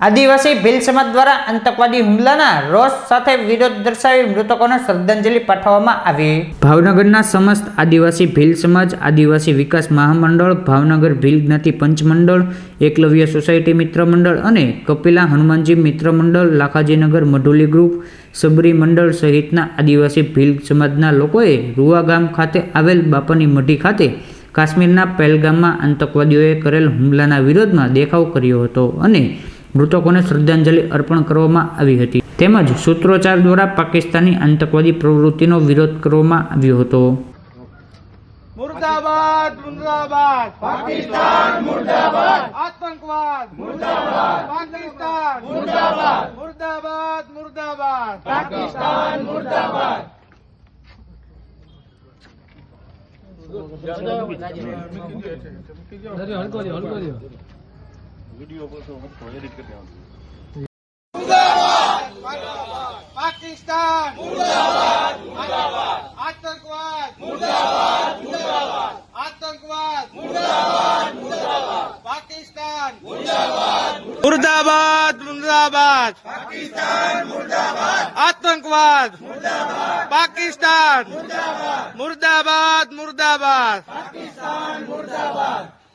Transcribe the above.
આદિવાસી ભીલ સમાજ દ્વારા આતંકવાદી હુમલાના રોષ સાથે વિરોધ દર્શાવી મૃતકોને શ્રદ્ધાંજલિ પાઠવવામાં આવી. ભાવનગરના સમસ્ત આદિવાસી ભીલ સમાજ, આદિવાસી વિકાસ મહામંડળ, ભાવનગર ભીલ જ્ઞાતિ પંચમંડળ, એકલવ્ય સોસાયટી મિત્ર મંડળ અને કપિલા હનુમાનજી મિત્ર મંડળ લાખાજીનગર મઢુલી ગ્રુપ સબરી મંડળ સહિતના આદિવાસી ભીલ સમાજના લોકોએ રૂવા ગામ ખાતે આવેલ બાપાની મઢી ખાતે કાશ્મીરના પહેલગામમાં આતંકવાદીઓએ કરેલ હુમલાના વિરોધમાં દેખાવ કર્યો હતો અને મૃતકોને શ્રદ્ધાંજલિ અર્પણ કરવામાં આવી હતી. તેમજ સૂત્રોચ્ચાર દ્વારા પાકિસ્તાની આતંકવાદી પ્રવૃત્તિનો વિરોધ કરવામાં આવ્યો હતો. મુર્દાબાદ મુર્દાબાદ. હલકો હલકો વીડિયો પર તો એડિટ કરી આવજો પાકિસ્તાન. આતંકવાદ. આતંકવાદ. પાકિસ્તાન. મુર્દાબાદ. મુર્દાબાદ પાકિસ્તાન મુર્દાબાદ. આતંકવાદ. પાકિસ્તાન. મુર્દાબાદ મુર્દાબાદ. પાકિસ્તાન મુર્દાબાદ.